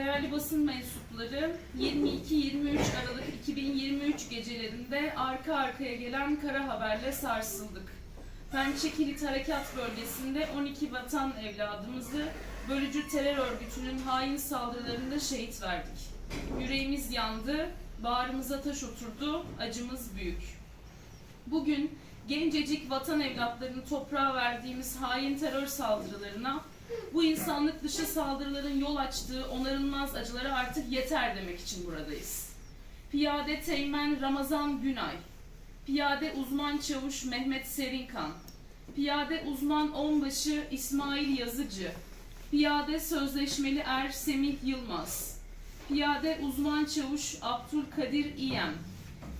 Değerli basın mensupları, 22-23 Aralık 2023 gecelerinde arka arkaya gelen kara haberle sarsıldık. Pençe Kilit Bölgesi'nde 12 vatan evladımızı bölücü terör örgütünün hain saldırılarında şehit verdik. Yüreğimiz yandı, bağrımıza taş oturdu, acımız büyük. Bugün gencecik vatan evlatlarını toprağa verdiğimiz hain terör saldırılarına, bu insanlık dışı saldırıların yol açtığı onarılmaz acılara artık yeter demek için buradayız. Piyade Teğmen Ramazan Günay, Piyade Uzman Çavuş Mehmet Serinkan, Piyade Uzman Onbaşı İsmail Yazıcı, Piyade Sözleşmeli Er Semih Yılmaz, Piyade Uzman Çavuş Abdülkadir İyem,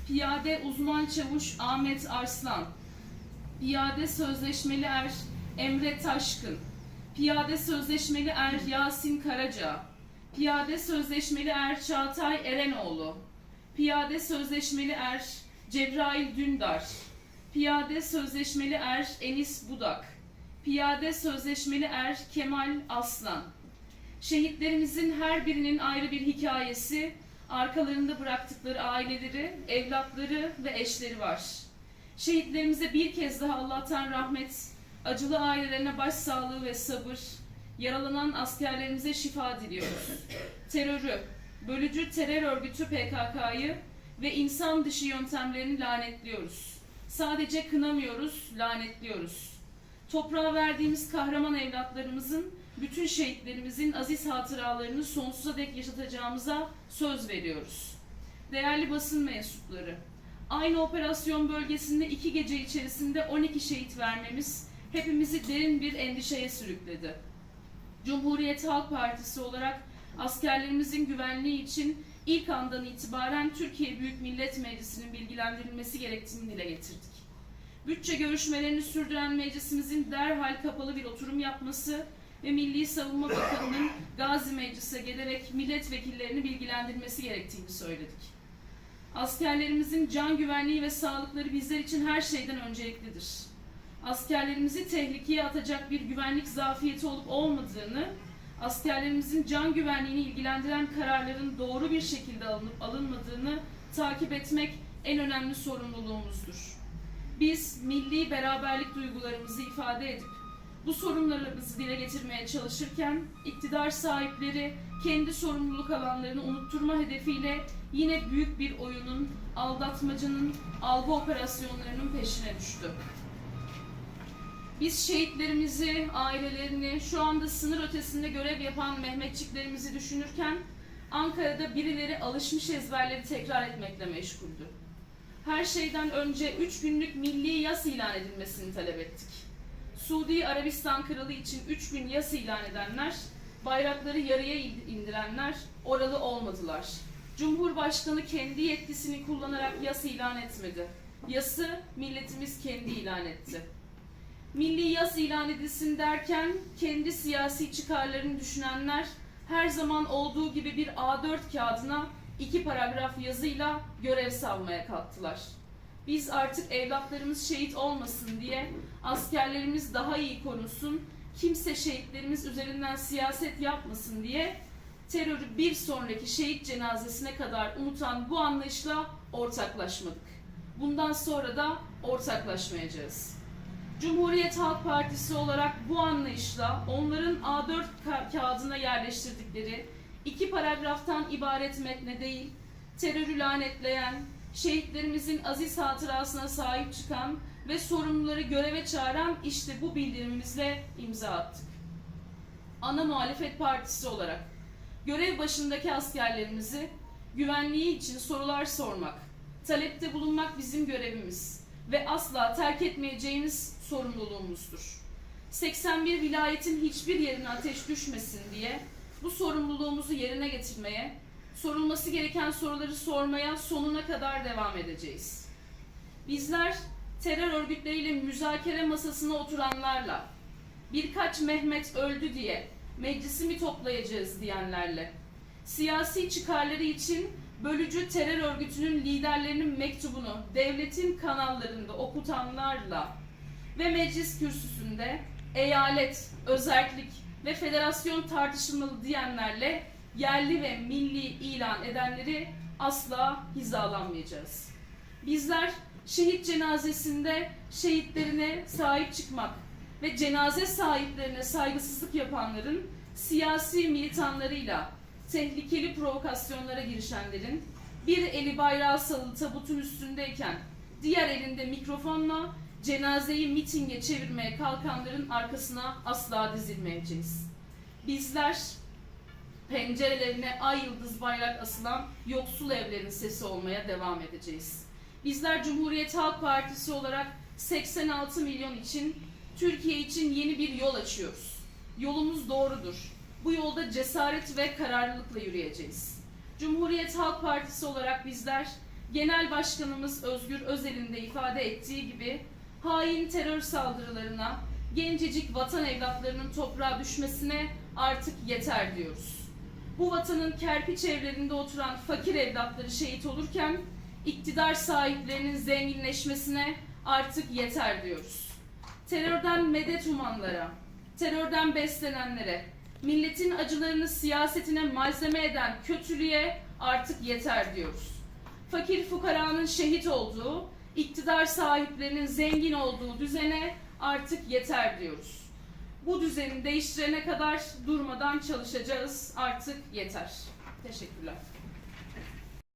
Piyade Uzman Çavuş Ahmet Arslan, Piyade Sözleşmeli Er Emre Taşkın, Piyade Sözleşmeli Er Yasin Karaca, Piyade Sözleşmeli Er Çağatay Erenoğlu, Piyade Sözleşmeli Er Cebrail Dündar, Piyade Sözleşmeli Er Enis Budak, Piyade Sözleşmeli Er Kemal Aslan. Şehitlerimizin her birinin ayrı bir hikayesi, arkalarında bıraktıkları aileleri, evlatları ve eşleri var. Şehitlerimize bir kez daha Allah'tan rahmet, acılı ailelerine başsağlığı ve sabır, yaralanan askerlerimize şifa diliyoruz. Terörü, bölücü terör örgütü PKK'yı ve insan dışı yöntemlerini lanetliyoruz. Sadece kınamıyoruz, lanetliyoruz. Toprağa verdiğimiz kahraman evlatlarımızın, bütün şehitlerimizin aziz hatıralarını sonsuza dek yaşatacağımıza söz veriyoruz. Değerli basın mensupları, aynı operasyon bölgesinde iki gece içerisinde 12 şehit vermemiz hepimizi derin bir endişeye sürükledi. Cumhuriyet Halk Partisi olarak askerlerimizin güvenliği için ilk andan itibaren Türkiye Büyük Millet Meclisi'nin bilgilendirilmesi gerektiğini dile getirdik. Bütçe görüşmelerini sürdüren meclisimizin derhal kapalı bir oturum yapması ve Milli Savunma Bakanı'nın Gazi Meclis'e gelerek milletvekillerini bilgilendirmesi gerektiğini söyledik. Askerlerimizin can güvenliği ve sağlıkları bizler için her şeyden önceliklidir. Askerlerimizi tehlikeye atacak bir güvenlik zafiyeti olup olmadığını, askerlerimizin can güvenliğini ilgilendiren kararların doğru bir şekilde alınıp alınmadığını takip etmek en önemli sorumluluğumuzdur. Biz milli beraberlik duygularımızı ifade edip bu sorunlarımızı dile getirmeye çalışırken iktidar sahipleri kendi sorumluluk alanlarını unutturma hedefiyle yine büyük bir oyunun, aldatmacının, algı operasyonlarının peşine düştü. Biz şehitlerimizi, ailelerini, şu anda sınır ötesinde görev yapan Mehmetçiklerimizi düşünürken Ankara'da birileri alışmış ezberleri tekrar etmekle meşguldü. Her şeyden önce 3 günlük milli yas ilan edilmesini talep ettik. Suudi Arabistan Kralı için 3 gün yas ilan edenler, bayrakları yarıya indirenler oralı olmadılar. Cumhurbaşkanı kendi yetkisini kullanarak yas ilan etmedi. Yası milletimiz kendi ilan etti. Milli yas ilan edilsin derken kendi siyasi çıkarlarını düşünenler her zaman olduğu gibi bir A4 kağıdına iki paragraf yazıyla görev savmaya kalktılar. Biz artık evlatlarımız şehit olmasın diye askerlerimiz daha iyi korunsun, kimse şehitlerimiz üzerinden siyaset yapmasın diye terörü bir sonraki şehit cenazesine kadar unutan bu anlayışla ortaklaşmadık. Bundan sonra da ortaklaşmayacağız. Cumhuriyet Halk Partisi olarak bu anlayışla onların A4 ka- kağıdına yerleştirdikleri iki paragraftan ibaret metne değil, terörü lanetleyen, şehitlerimizin aziz hatırasına sahip çıkan ve sorumluları göreve çağıran işte bu bildirimimizle imza attık. Ana muhalefet partisi olarak görev başındaki askerlerimizi güvenliği için sorular sormak, talepte bulunmak bizim görevimiz ve asla terk etmeyeceğimiz sorumluluğumuzdur. 81 vilayetin hiçbir yerine ateş düşmesin diye bu sorumluluğumuzu yerine getirmeye, sorulması gereken soruları sormaya sonuna kadar devam edeceğiz. Bizler terör örgütleriyle müzakere masasına oturanlarla, birkaç Mehmet öldü diye meclisi mi toplayacağız diyenlerle, siyasi çıkarları için bölücü terör örgütünün liderlerinin mektubunu devletin kanallarında okutanlarla ve meclis kürsüsünde eyalet, özellik ve federasyon tartışılmalı diyenlerle yerli ve milli ilan edenleri asla hizalanmayacağız. Bizler şehit cenazesinde şehitlerine sahip çıkmak ve cenaze sahiplerine saygısızlık yapanların siyasi militanlarıyla tehlikeli provokasyonlara girişenlerin bir eli bayrağı sarılı tabutun üstündeyken diğer elinde mikrofonla cenazeyi mitinge çevirmeye kalkanların arkasına asla dizilmeyeceğiz. Bizler pencerelerine ay yıldız bayrak asılan yoksul evlerin sesi olmaya devam edeceğiz. Bizler Cumhuriyet Halk Partisi olarak 86 milyon için Türkiye için yeni bir yol açıyoruz. Yolumuz doğrudur. Bu yolda cesaret ve kararlılıkla yürüyeceğiz. Cumhuriyet Halk Partisi olarak bizler Genel Başkanımız Özgür Özel'in de ifade ettiği gibi hain terör saldırılarına, gencecik vatan evlatlarının toprağa düşmesine artık yeter diyoruz. Bu vatanın kerpiç evlerinde oturan fakir evlatları şehit olurken iktidar sahiplerinin zenginleşmesine artık yeter diyoruz. Terörden medet umanlara, terörden beslenenlere, milletin acılarını siyasetine malzeme eden kötülüğe artık yeter diyoruz. Fakir fukaranın şehit olduğu, iktidar sahiplerinin zengin olduğu düzene artık yeter diyoruz. Bu düzeni değiştirene kadar durmadan çalışacağız. Artık yeter. Teşekkürler.